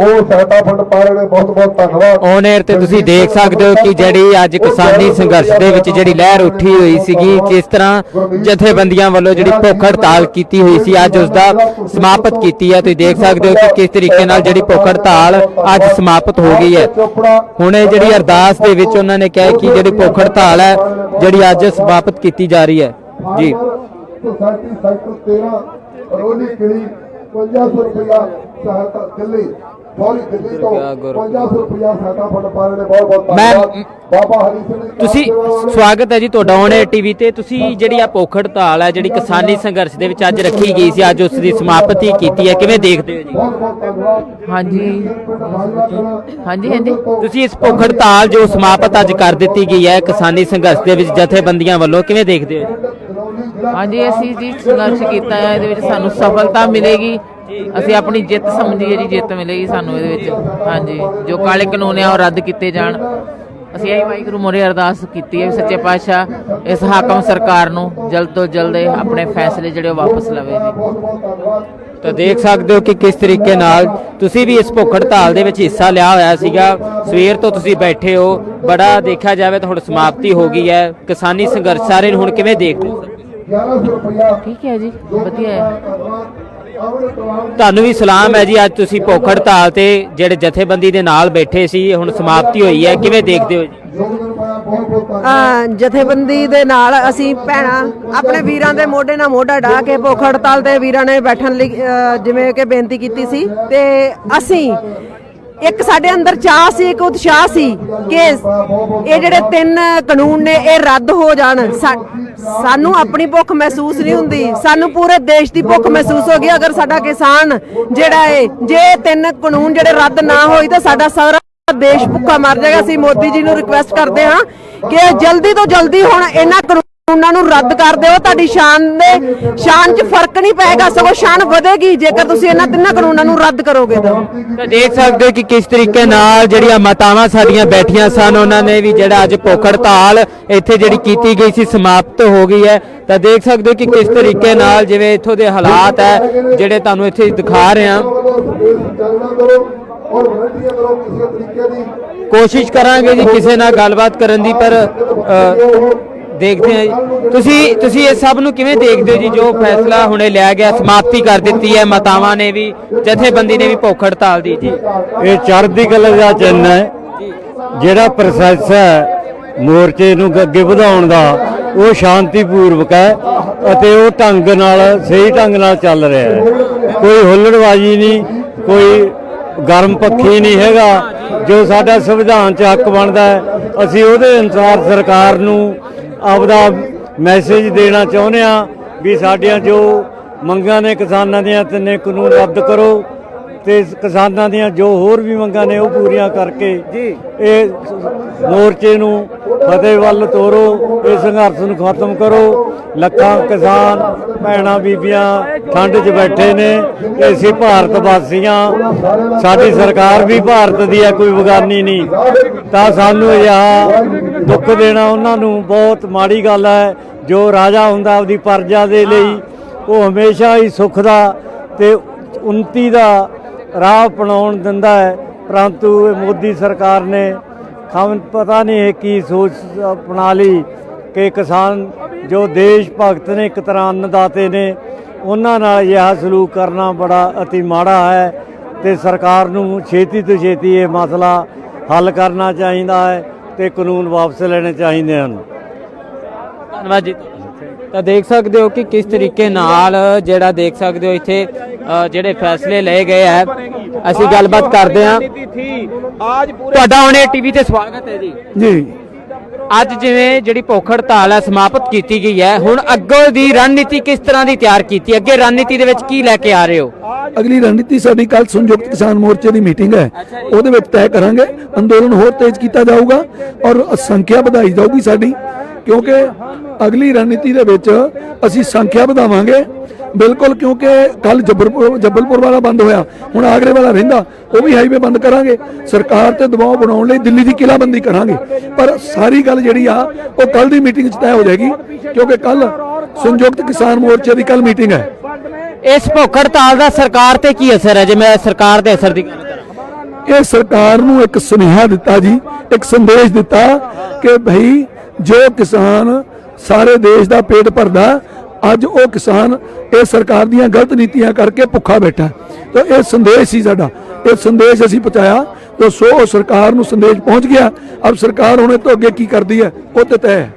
ਉਹ ਸਹਾਇਤਾ ਫੰਡ ਪਾ ਰਹੇ ਨੇ ਬਹੁਤ ਬਹੁਤ ਧੰਨਵਾਦ। ਔਨ 에ਅਰ ਤੇ ਤੁਸੀਂ ਦੇਖ ਸਕਦੇ ਹੋ ਕਿ ਜਿਹੜੀ ਅੱਜ ਕਿਸਾਨੀ ਸੰਘਰਸ਼ ਦੇ ਵਿੱਚ ਜਿਹੜੀ ਲਹਿਰ ਉੱਠੀ ਹੋਈ ਸੀਗੀ ਕਿਸ ਤਰ੍ਹਾਂ ਜਥੇਬੰਦੀਆਂ ਵੱਲੋਂ ਜਿਹੜੀ ਭੁੱਖ ਹੜਤਾਲ ਕੀਤੀ ਹੋਈ ਸੀ ਅੱਜ ਉਸ ਦਾ ਸਮਾਪਤ ਕੀਤੀ ਹੈ। ਤੁਸੀਂ ਦੇਖ ਸਕਦੇ ਹੋ ਕਿ ਕਿਸ ਤਰੀਕੇ ਨਾਲ ਜਿਹੜੀ ਭੁੱਖ ਹੜਤਾਲ ਅੱਜ ਸਮਾਪਤ ਹੋ ਗਈ ਹੈ। ਹੁਣ ਇਹ ਜਿਹੜੀ ਅਰਦਾਸ ਦੇ ਵਿੱਚ ਉਹਨਾਂ ਨੇ ਕਿਹਾ ਕਿ ਜਿਹੜੀ ਭੁੱਖ ਹੜਤਾਲ ਹੈ ਜਿਹੜੀ ਅੱਜ ਸਮਾਪਤ ਕੀਤੀ ਜਾ ਰਹੀ ਹੈ। ਜੀ। ਸੋਸਾਇਟੀ ਸੈਕਟਰ 13 ਰੋਲੀ ਕਿਲੀ 5500 ਰੁਪਇਆ ਸਹਾਇਤਾ ਦਿੱਲੀ। ਸੌਰੀ ਦਿੱਲੀ ਤੋਂ ਰੁਪਇਆ ਗੁਰ- 5500 ਰੁਪਇਆ ਸਹਾਇਤਾ ਫੰਡ ਪਾ ਰਹੇ ਨੇ ਬਹੁਤ ਬਹੁਤ ਧੰਨਵਾਦ। ਬਾਬਾ ਹਰੀ ਸਿੰਘ ਜੀ ਤੁਸੀਂ ਸਵਾਗਤ ਹੈ ਜੀ ਤੁਹਾਡਾ ਅਰ ਟੀਵੀ ਤੇ। ਤੁਸੀਂ ਜਿਹੜੀ ਆ ਭੁੱਖ ਹੜਤਾਲ ਹੈ ਜਿਹੜੀ ਕਿਸਾਨੀ ਸੰਘਰਸ਼ ਦੇ ਵਿੱਚ ਅੱਜ ਰੱਖੀ ਗਈ ਸੀ ਅੱਜ ਉਸ ਦੀ ਸਮਾਪਤੀ ਕੀਤੀ ਹੈ। ਕਿਵੇਂ ਦੇਖਦੇ ਹੋ ਜੀ? ਬਹੁਤ ਬਹੁਤ ਧੰਨਵਾਦ। ਹਾਂਜੀ। ਹਾਂਜੀ ਹਾਂਜੀ। ਤੁਸੀਂ ਇਸ ਭੁੱਖ ਹੜਤਾਲ ਜੋ ਸਮਾਪਤ ਅੱਜ ਕਰ ਦਿੱਤੀ ਗਈ ਹੈ ਕਿਸਾਨੀ ਸੰਘਰਸ਼ ਦੇ ਵਿੱਚ ਜਥੇਬੰਦੀਆਂ ਵੱਲੋਂ ਕਿਵੇਂ ਦੇਖਦੇ ਹੋ ਜੀ? ਹਾਂਜੀ, ਅਸੀਂ ਜੀ ਸੰਘਰਸ਼ ਕੀਤਾ ਹੈ ਇਹਦੇ ਵਿੱਚ ਸਾਨੂੰ ਸਫਲਤਾ ਮਿਲੇਗੀ। ਅਸੀਂ ਆਪਣੀ ਜਿੱਤ ਸਮਝੀਏ ਜੀ, ਜਿੱਤ ਮਿਲੇਗੀ ਸਾਨੂੰ ਇਹਦੇ ਵਿੱਚ। ਹਾਂਜੀ, ਜੋ ਕਾਲੇ ਕਾਨੂੰਨ ਆ, ਉਹ ਰੱਦ ਕੀਤੇ ਜਾਣ। ਅਸੀਂ ਇਹ ਵਾਹਿਗੁਰੂ ਮੋਰੇ ਅਰਦਾਸ ਕੀਤੀ ਹੈ ਵੀ ਸੱਚੇ ਪਾਤਸ਼ਾਹ, ਇਸ ਹਾਕਮ ਸਰਕਾਰ ਨੂੰ ਜਲਦ ਤੋਂ ਜਲਦ ਇਹ ਆਪਣੇ ਫੈਸਲੇ ਜਿਹੜੇ ਉਹ ਵਾਪਸ ਲਵੇ ਜੀ। ਤਾਂ ਦੇਖ ਸਕਦੇ ਹੋ ਕਿ ਕਿਸ ਤਰੀਕੇ ਨਾਲ ਤੁਸੀਂ ਵੀ ਇਸ ਭੁੱਖ ਹੜਤਾਲ ਦੇ ਵਿੱਚ ਹਿੱਸਾ ਲਿਆ ਹੋਇਆ ਸੀਗਾ। ਸਵੇਰ ਤੋਂ ਤੁਸੀਂ ਬੈਠੇ ਹੋ, ਬੜਾ ਦੇਖਿਆ ਜਾਵੇ ਤਾਂ ਹੁਣ ਸਮਾਪਤੀ ਹੋ ਗਈ ਹੈ। ਕਿਸਾਨੀ ਸੰਘਰਸ਼ ਸਾਰੇ ਨੂੰ ਹੁਣ ਕਿਵੇਂ ਦੇਖਦੇ ਹੋ? 1100 ਰੁਪਇਆ। ਠੀਕ ਹੈ ਜੀ ਵਧੀਆ ਹੈ। ਅਮਰ ਪ੍ਰਵਾਨ ਤੁਹਾਨੂੰ ਵੀ ਸਲਾਮ ਹੈ ਜੀ ਅੱਜ ਤੁਸੀਂ ਭੁੱਖ ਹੜਤਾਲ ਤੇ ਜਿਹੜੇ ਜਥੇਬੰਦੀ ਦੇ ਨਾਲ ਬੈਠੇ ਸੀ ਹੁਣ ਸਮਾਪਤੀ ਹੋਈ ਹੈ। ਕਿਵੇਂ ਦੇਖਦੇ ਹੋ ਜੀ? ਜਥੇਬੰਦੀ ਦੇ ਨਾਲ ਅਸੀਂ ਭੈਣਾਂ ਆਪਣੇ ਵੀਰਾਂ ਦੇ ਮੋਢੇ ਨਾਲ ਮੋਢਾ ਢਾ ਕੇ ਭੁੱਖ ਹੜਤਾਲ ਤੇ ਵੀਰਾਂ ਨੇ ਬੈਠਣ ਲਈ ਜਿਵੇਂ ਕਿ ਬੇਨਤੀ ਕੀਤੀ ਸੀ ਤੇ ਅਸੀਂ ਇੱਕ ਸਾਡੇ ਅੰਦਰ ਚਾਹ ਸੀ, ਇੱਕ ਉਤਸ਼ਾਹ ਸੀ ਕਿ ਇਹ ਜਿਹੜੇ ਤਿੰਨ ਕਾਨੂੰਨ ਨੇ, ਇਹ ਰੱਦ ਹੋ ਜਾਣ। ਸਾਨੂੰ ਆਪਣੀ ਭੁੱਖ ਮਹਿਸੂਸ ਨਹੀਂ ਹੁੰਦੀ। ਸਾਨੂੰ ਪੂਰੇ ਦੇਸ਼ ਦੀ ਭੁੱਖ ਮਹਿਸੂਸ ਹੋ ਗਈ, ਅਗਰ ਸਾਡਾ ਕਿਸਾਨ ਜਿਹੜਾ ਏ, ਜੇ ਤਿੰਨ ਕਾਨੂੰਨ ਜਿਹੜੇ ਰੱਦ ਨਾ ਹੋਈ ਤਾਂ ਸਾਡਾ ਸਾਰਾ ਦੇਸ਼ ਭੁੱਖਾ ਮਰ ਜਾਏਗਾ। ਅਸੀਂ ਮੋਦੀ ਜੀ ਨੂੰ ਰਿਕੁਐਸਟ ਕਰਦੇ ਹਾਂ ਕਿ ਜਲਦੀ ਤੋਂ ਜਲਦੀ ਹੁਣ ਇਹਨਾਂ ਕਾਨੂੰਨਾਂ ਨੂੰ ਰੱਦ ਕਰ ਦਿਓ ਤੁਹਾਡੀ ਸ਼ਾਨ ਦੇ ਸ਼ਾਨ 'ਚ ਫ਼ਰਕ ਨਹੀਂ ਪਏਗਾ ਸਗੋਂ ਸ਼ਾਨ ਵਧੇਗੀ ਜੇਕਰ ਤੁਸੀਂ ਇਹਨਾਂ ਤਿੰਨਾਂ ਕਾਨੂੰਨਾਂ ਨੂੰ ਰੱਦ ਕਰੋਗੇ ਤਾਂ। ਤਾਂ ਦੇਖ ਸਕਦੇ ਹੋ ਕਿ ਕਿਸ ਤਰੀਕੇ ਨਾਲ ਜਿਹੜੀਆਂ ਮਾਤਾਵਾਂ ਸਾਡੀਆਂ ਬੈਠੀਆਂ ਸਨ ਉਹਨਾਂ ਨੇ ਵੀ ਜਿਹੜਾ ਅੱਜ ਭੁੱਖ ਹੜਤਾਲ ਇੱਥੇ ਜਿਹੜੀ ਕੀਤੀ ਗਈ ਸੀ ਸਮਾਪਤ ਹੋ ਗਈ ਹੈ। ਤਾਂ ਦੇਖ ਸਕਦੇ ਹੋ ਕਿ ਕਿਸ ਤਰੀਕੇ ਨਾਲ ਜਿਵੇਂ ਇੱਥੋਂ ਦੇ ਹਾਲਾਤ ਹੈ ਜਿਹੜੇ ਤੁਹਾਨੂੰ ਇੱਥੇ ਦਿਖਾ ਰਹੇ ਹਾਂ। ਕੋਸ਼ਿਸ਼ ਕਰਾਂਗੇ ਜੀ ਕਿਸੇ ਨਾਲ ਗੱਲਬਾਤ ਕਰਨ ਦੀ ਪਰ ਅ, ਦੇਖਦੇ ਹਾਂ ਤੁਸੀਂ ਤੁਸੀਂ ਇਹ ਸਭ ਨੂੰ ਕਿਵੇਂ ਦੇਖਦੇ ਹੋ ਜੀ? ਜੋ ਫੈਸਲਾ ਹੁਣੇ ਲਿਆ ਗਿਆ ਸਮਾਪਤੀ ਕਰ ਦਿੱਤੀ ਹੈ ਮਾਤਾਵਾਂ ਨੇ ਵੀ ਜਥੇਬੰਦੀ ਨੇ ਵੀ ਭੁੱਖ ਹੜਤਾਲ ਦੀ ਜੀ। ਇਹ ਚੜ੍ਹਦੀ ਕਲਾ ਦਾ ਚਿੰਨ੍ਹ ਹੈ। ਜਿਹੜਾ ਪ੍ਰੋਸੈਸ ਹੈ ਮੋਰਚੇ ਨੂੰ ਅੱਗੇ ਵਧਾਉਣ ਦਾ ਉਹ ਸ਼ਾਂਤੀਪੂਰਵਕ ਹੈ ਅਤੇ ਉਹ ਢੰਗ ਨਾਲ ਸਹੀ ਢੰਗ ਨਾਲ ਚੱਲ ਰਿਹਾ ਹੈ। ਕੋਈ ਹੁੱਲੜਬਾਜ਼ੀ ਨਹੀਂ ਕੋਈ ਗਰਮ ਪੱਖੀ ਨਹੀਂ ਹੈਗਾ। ਜੋ ਸਾਡਾ ਸੰਵਿਧਾਨ 'ਚ ਹੱਕ ਬਣਦਾ ਹੈ ਅਸੀਂ ਉਹਦੇ ਅਨੁਸਾਰ ਸਰਕਾਰ ਨੂੰ ਆਪਦਾ ਮੈਸੇਜ ਦੇਣਾ ਚਾਹੁੰਦੇ ਆ ਵੀ ਸਾਡੀਆਂ ਜੋ ਮੰਗਾਂ ਨੇ ਕਿਸਾਨਾਂ ਦੀਆਂ ਤਿੰਨੇ ਕਾਨੂੰਨ ਰੱਦ ਕਰੋ ਤੇ ਕਿਸਾਨਾਂ ਦੀਆਂ ਜੋ ਹੋਰ ਵੀ ਮੰਗਾਂ ਨੇ ਉਹ ਪੂਰੀਆਂ ਕਰਕੇ ਜੀ। ਇਹ ਮੋਰਚੇ ਨੂੰ ਫਤਿਹ ਵੱਲ ਤੋਰੋ ਇਹ ਸੰਘਰਸ਼ ਨੂੰ ਖਤਮ ਕਰੋ। ਲੱਖਾਂ ਕਿਸਾਨ ਭੈਣਾਂ ਬੀਬੀਆਂ ਠੰਡ 'ਚ ਬੈਠੇ ਨੇ ਅਸੀਂ ਭਾਰਤ ਵਾਸੀਆਂ ਸਾਡੀ ਸਰਕਾਰ ਵੀ ਭਾਰਤ ਦੀ ਹੈ ਕੋਈ ਬਗਾਨੀ ਨਹੀਂ। ਤਾਂ ਸਾਨੂੰ ਅਜਿਹਾ ਦੁੱਖ ਦੇਣਾ ਉਹਨਾਂ ਨੂੰ ਬਹੁਤ ਮਾੜੀ ਗੱਲ ਹੈ। ਜੋ ਰਾਜਾ ਹੁੰਦਾ ਆਪਦੀ ਪਰਜਾ ਦੇ ਲਈ, ਉਹ ਹਮੇਸ਼ਾ ਹੀ ਸੁੱਖ ਦਾ ਤੇ ਉન્નਤੀ ਦਾ ਰਾਹ ਅਪਣਾਉਣ ਦਿੰਦਾ ਹੈ। ਪਰੰਤੂ ਮੋਦੀ ਸਰਕਾਰ ਨੇ ਖਮ ਪਤਾ ਨਹੀਂ ਇਹ ਕੀ ਸੋਚ ਅਪਣਾ ਲਈ ਕਿ ਕਿਸਾਨ ਜੋ ਦੇਸ਼ ਭਗਤ ਨੇ, ਇੱਕ ਤਰ੍ਹਾਂ ਅੰਨਦਾਤੇ ਨੇ, ਉਹਨਾਂ ਨਾਲ ਇਹ ਸਲੂਕ ਕਰਨਾ ਬੜਾ ਅਤੀ ਮਾੜਾ ਹੈ ਤੇ ਸਰਕਾਰ ਨੂੰ ਛੇਤੀ ਤੋਂ ਛੇਤੀ ਇਹ ਮਸਲਾ ਹੱਲ ਕਰਨਾ ਚਾਹੀਦਾ ਹੈ। ਤੇ ਕਾਨੂੰਨ ਵਾਪਸ ਲੈਣੇ ਚਾਹੀਦੇ ਹਨ। ਧੰਨਵਾਦ ਜੀ। ਤਾਂ ਦੇਖ ਸਕਦੇ ਹੋ ਕਿ ਕਿਸ ਤਰੀਕੇ ਨਾਲ ਜਿਹੜਾ ਦੇਖ ਸਕਦੇ ਹੋ ਇੱਥੇ ਜਿਹੜੇ ਫੈਸਲੇ ਲਏ ਗਏ ਹੈ ਅਸੀਂ ਗੱਲਬਾਤ ਕਰਦੇ ਹਾਂ। ਤੁਹਾਡਾ ਹੁਣੇ ਟੀਵੀ ਤੇ ਸਵਾਗਤ ਹੈ ਜੀ। ਜੀ। ਅੱਜ ਜਿਵੇਂ ਜਿਹੜੀ ਭੁੱਖ ਹੜਤਾਲ ਹੈ ਸਮਾਪਤ ਕੀਤੀ ਗਈ ਹੈ, ਹੁਣ ਅੱਗੋਂ ਦੀ ਰਣਨੀਤੀ ਕਿਸ ਤਰ੍ਹਾਂ ਦੀ ਤਿਆਰ ਕੀਤੀ ਅੱਗੇ ਰਣਨੀਤੀ ਦੇ ਵਿੱਚ ਕੀ ਲੈ ਕੇ ਆ ਰਹੇ ਹੋ? ਅਗਲੀ ਰਣਨੀਤੀ ਸਾਡੀ ਕੱਲ ਸੰਯੁਕਤ ਕਿਸਾਨ ਮੋਰਚੇ ਦੀ ਮੀਟਿੰਗ ਹੈ। ਉਹਦੇ ਵਿੱਚ ਤੈਅ ਕਰਾਂਗੇ। ਅੰਦੋਲਨ ਹੋਰ ਤੇਜ਼ ਕੀਤਾ ਜਾਊਗਾ ਔਰ ਸੰਖਿਆ ਵਧਾਈ ਜਾਊਗੀ ਸਾਡੀ, ਕਿਉਂਕਿ ਅਗਲੀ ਰਣਨੀਤੀ ਦੇ ਵਿੱਚ ਅਸੀਂ ਸੰਖਿਆ ਵਧਾਵਾਂਗੇ। ਬਿਲਕੁਲ ਕਿਉਂਕਿ ਕੱਲ ਜੱਬਲਪੁਰ ਜੱਬਲਪੁਰ ਵਾਲਾ ਬੰਦ ਹੋਇਆ। ਹੁਣ ਆਗਰੇ ਵਾਲਾ ਰਹਿੰਦਾ ਉਹ ਵੀ ਹਾਈਵੇ ਬੰਦ ਕਰਾਂਗੇ। ਸਰਕਾਰ ਤੇ ਦਬਾਅ ਬਣਾਉਣ ਲਈ ਦਿੱਲੀ ਦੀ ਕਿਲਾਬੰਦੀ ਕਰਾਂਗੇ। ਪਰ ਸਾਰੀ ਗੱਲ ਜਿਹੜੀ ਆ ਉਹ ਕੱਲ ਦੀ ਮੀਟਿੰਗ 'ਚ ਤੈਅ ਹੋ ਜਾਏਗੀ ਕਿਉਂਕਿ ਕੱਲ ਸੰਯੁਕਤ ਕਿਸਾਨ ਮੋਰਚੇ ਦੀ ਕੱਲ ਮੀਟਿੰਗ ਹੈ। ਇਸ ਭੁੱਖ ਹੜਤਾਲ ਦਾ ਸਰਕਾਰ ਤੇ ਕੀ ਅਸਰ ਹੈ? ਜੇ ਮੈਂ ਸਰਕਾਰ ਦੇ ਅਸਰ ਦੀ ਗੱਲ ਕਰਾਂ। ਇਹ ਸਰਕਾਰ ਨੂੰ ਇੱਕ ਸੁਨੇਹਾ ਦਿੱਤਾ ਜੀ ਇੱਕ ਸੰਦੇਸ਼ ਦਿੱਤਾ ਕਿ ਭਈ ਜੋ ਕਿਸਾਨ ਸਾਰੇ ਦੇਸ਼ ਦਾ ਪੇਟ ਭਰਦਾ, ਅੱਜ ਉਹ ਕਿਸਾਨ ਇਹ ਸਰਕਾਰ ਦੀਆਂ ਗਲਤ ਨੀਤੀਆਂ ਕਰਕੇ ਭੁੱਖਾ ਬੈਠਾ ਤਾਂ ਇਹ ਸੰਦੇਸ਼ ਸੀ ਸਾਡਾ। ਇਹ ਸੰਦੇਸ਼ ਅਸੀਂ ਪਹੁੰਚਾਇਆ, ਤਾਂ ਸੋ ਉਹ ਸਰਕਾਰ ਨੂੰ ਸੰਦੇਸ਼ ਪਹੁੰਚ ਗਿਆ। ਅਬ ਸਰਕਾਰ ਹੁਣ ਇਹ ਤੋਂ ਅੱਗੇ ਕੀ ਕਰਦੀ ਹੈ, ਉਹ ਤੇ ਤੈਅ ਹੈ।